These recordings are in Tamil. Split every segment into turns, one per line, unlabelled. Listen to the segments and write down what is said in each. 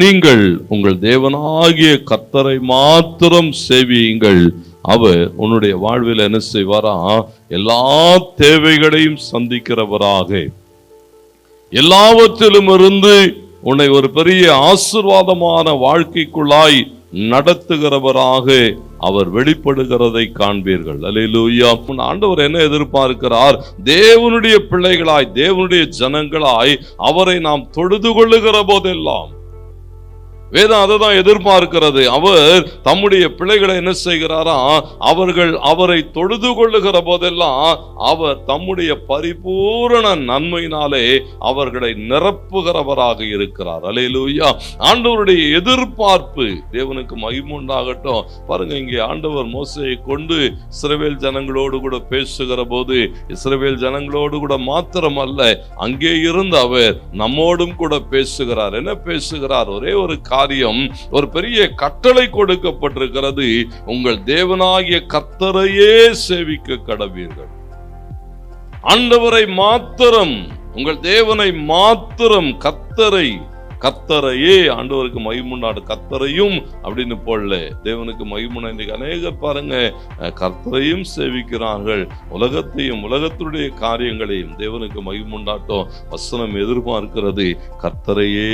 நீங்கள் உங்கள் தேவனாகிய கத்தரை மாத்திரம் சேவியுங்கள். அவர் உன்னுடைய வாழ்வில் என்ன செய்வாரா? எல்லா தேவைகளையும் சந்திக்கிறவராக. எல்லாவற்றிலும் இருந்து உன்னை ஒரு பெரிய ஆசிர்வாதமான வாழ்க்கைக்குள்ளாய் நடத்துகிறவராக அவர் வெளிப்படுகிறதை காண்பீர்கள். அலையிலூயா ஆண்டவர் என்ன எதிர்பார்க்கிறார்? தேவனுடைய பிள்ளைகளாய் தேவனுடைய ஜனங்களாய் அவரை நாம் தொழுது கொள்ளுகிற போதெல்லாம் வேதம் அதை தான் எதிர்பார்க்கிறது. அவர் தம்முடைய பிள்ளைகளை என்ன செய்கிறாரா? அவர்கள் அவரை தொழுது கொள்ளுகிற போதெல்லாம் அவர் தம்முடைய பரிபூரண நன்மையினாலே அவர்களை நிரப்புகிறவராக இருக்கிறார். அலையிலூயா ஆண்டவருடைய எதிர்பார்ப்பு தேவனுக்கு மகிமுண்டாகட்டும் பாருங்க இங்கே ஆண்டவர் மோசையை கொண்டு இஸ்ரவேல் ஜனங்களோடு கூட பேசுகிற போது இஸ்ரவேல் ஜனங்களோடு கூட மாத்திரமல்ல அங்கே இருந்து அவர் நம்மோடும் கூட பேசுகிறார். என்ன பேசுகிறார்? ஒரே ஒரு காரியம் ஒரு பெரிய கட்டளை கொடுக்கப்பட்டிருக்கிறது. உங்கள் தேவனாகிய கர்த்தரையே சேவிக்க கடவீர்கள். ஆண்டவரை மாத்திரம் உங்கள் தேவனை மாத்திரம் கத்தரை கத்தரையே ஆண்டவருக்கு மகிமுண்டாடு கத்தரையும் அப்படின்னு போடல. தேவனுக்கு மகிமுண்டா இன்னைக்கு அநேகர் பாருங்க கத்தரையும் கர்த்தரையும் சேவிக்கிறார்கள். உலகத்தையும் உலகத்துடைய காரியங்களையும் தேவனுக்கு மகிமுண்டாட்டம் வசனம் எதிர்பார்க்கிறது. கத்தரையே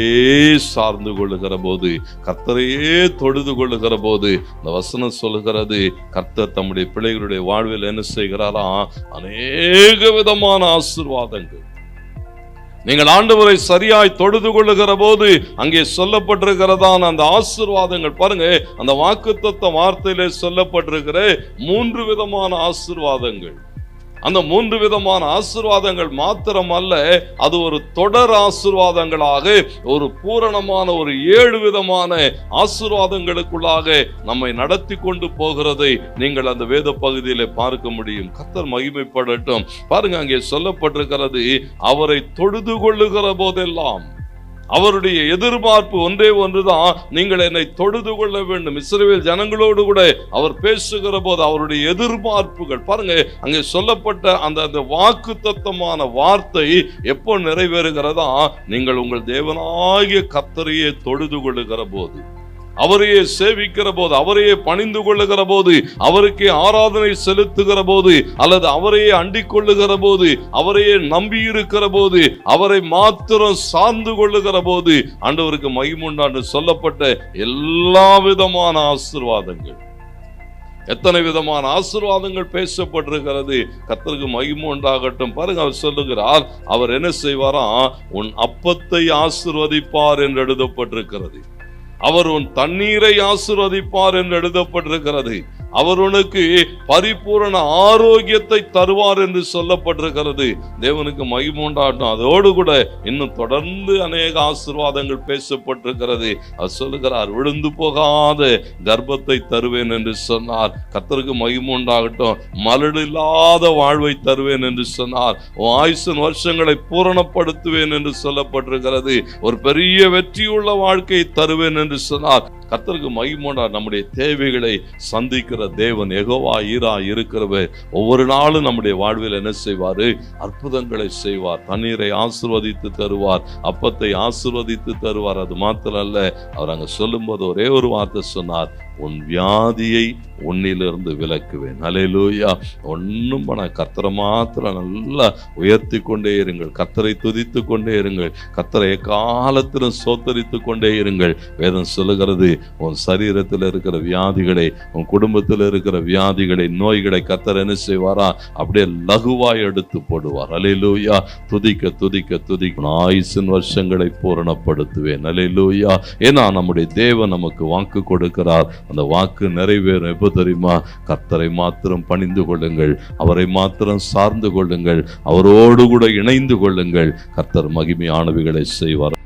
சார்ந்து கொள்ளுகிற போது கத்தரையே தொழுது கொள்ளுகிற போது இந்த வசனம் சொல்லுகிறது கர்த்தர் தம்முடைய பிள்ளைகளுடைய வாழ்வில் என்ன செய்கிறாரா? அநேக விதமான ஆசீர்வாதங்கள். நீங்கள் ஆண்டவரை சரியாய் தொழுது கொள்ளுகிற போது அங்கே சொல்லப்பட்டிருக்கிறதான அந்த ஆசீர்வாதங்கள் பாருங்க அந்த வாக்குத்தத்த வார்த்தையிலே சொல்லப்பட்டிருக்கிற மூன்று விதமான ஆசீர்வாதங்கள். அந்த மூன்று விதமான ஆசீர்வாதங்கள் மாத்திரம் அல்ல அது ஒரு தொடர் ஆசீர்வாதங்களாக ஒரு பூரணமான ஒரு ஏழு விதமான ஆசிர்வாதங்களுக்குள்ளாக நம்மை நடத்தி கொண்டு போகிறதை நீங்கள் அந்த வேத பகுதியில் பார்க்க முடியும். கத்தர் மகிமைப்படட்டும். பாருங்க அங்கே சொல்லப்பட்டிருக்கிறது அவரை தொழுது கொள்ளுகிற போதெல்லாம் அவருடைய எதிர்பார்ப்பு ஒன்றே ஒன்றுதான். நீங்கள் என்னை தொழுது கொள்ள வேண்டும். இஸ்ரேல் ஜனங்களோடு கூட அவர் பேசுகிற போது அவருடைய எதிர்பார்ப்புகள். பாருங்க அங்கே சொல்லப்பட்ட அந்த அந்த வாக்கு தத்தமான வார்த்தை எப்போ நிறைவேறுகிறதா? நீங்கள் உங்கள் தேவனாகிய கத்தரையே தொழுது கொள்ளுகிற போது. அவரையே சேவிக்கிற போது அவரையே பணிந்து கொள்ளுகிற போது அவருக்கே ஆராதனை செலுத்துகிற போது அல்லது அவரையே அண்டிக் கொள்ளுகிற போது அவரையே நம்பி இருக்கிற போது அவரை மாத்திரம் சார்ந்து கொள்ளுகிற போது ஆண்டவருக்கு மகிமுண்டாண்டு சொல்லப்பட்ட எல்லா விதமான ஆசீர்வாதங்கள். எத்தனை விதமான ஆசிர்வாதங்கள் பேசப்பட்டிருக்கிறது? கத்தருக்கு மகிமை உண்டாகட்டும். பாருங்க அவர் சொல்லுகிறார் அவர் என்ன செய்வாராம் உன் அப்பத்தை ஆசிர்வதிப்பார் என்று எழுதப்பட்டிருக்கிறது. அவர் உன் தண்ணீரை ஆசிர்வதிப்பார் என்று எழுதப்பட்டிருக்கிறது. அவர் உனக்கு பரிபூரண ஆரோக்கியத்தை தருவார் என்று சொல்லப்பட்டிருக்கிறது. தேவனுக்கு மகிமுண்டாட்டும் அதோடு கூட இன்னும் தொடர்ந்து அநேக ஆசீர்வாதங்கள் பேசப்பட்டிருக்கிறது. அவர் சொல்லுகிறார் விழுந்து போகாத கர்ப்பத்தை தருவேன் என்று சொன்னார். கத்தருக்கு மகிமூண்டாகட்டும் மலடு இல்லாத வாழ்வை தருவேன் என்று சொன்னார். ஆயுசன் வருஷங்களை பூரணப்படுத்துவேன் என்று சொல்லப்பட்டிருக்கிறது. ஒரு பெரிய வெற்றியுள்ள வாழ்க்கையை தருவேன் என்று சொன்னார். கத்தருக்கு மகிமோண்டா நம்முடைய தேவைகளை சந்திக்கிற தேவன் எகோவா ஈரா இருக்கிறவர். ஒவ்வொரு நாளும் நம்முடைய வாழ்வில் என்ன செய்வாரு? அற்புதங்களை செய்வார். தண்ணீரை ஆசிர்வதித்து தருவார். அப்பத்தை ஆசிர்வதித்து தருவார். அது மாத்திரம் அல்ல அவர் அங்கே சொல்லும்போது ஒரே ஒரு வார்த்தை சொன்னார். உன் வியாதியை உன்னிலிருந்து விலக்குவேன். அலையிலூயா ஒன்றும் பண்ண கத்தரை மாத்திரம் நல்லா உயர்த்தி கொண்டே இருங்கள். கத்தரை துதித்து கொண்டே இருங்கள். கத்தரை காலத்திலும் சோத்தரித்து கொண்டே இருங்கள். வேதம் சொல்லுகிறது உன் சரீரத்தில் இருக்கிற வியாதிகளை உன் குடும்பத்தில் இருக்கிற வியாதிகளை நோய்களை கத்தர் என்ன செய்வாரா? அப்படியே லகுவாய் எடுத்து போடுவார். அலையிலூயா துதிக்க துதிக்க துதிக்க. ஆயுசின் வருஷங்களை பூரணப்படுத்துவேன். அலையிலூயா ஏன்னா நம்முடைய தேவன் நமக்கு வாக்கு கொடுக்கிறார். அந்த வாக்கு நிறைவேறும். எப்போ தெரியுமா? கர்த்தரை மாத்திரம் பணிந்து கொள்ளுங்கள். அவரை மாத்திரம் சார்ந்து கொள்ளுங்கள். அவரோடு கூட இணைந்து கொள்ளுங்கள். கர்த்தர் மகிமையானவைகளை செய்வார்.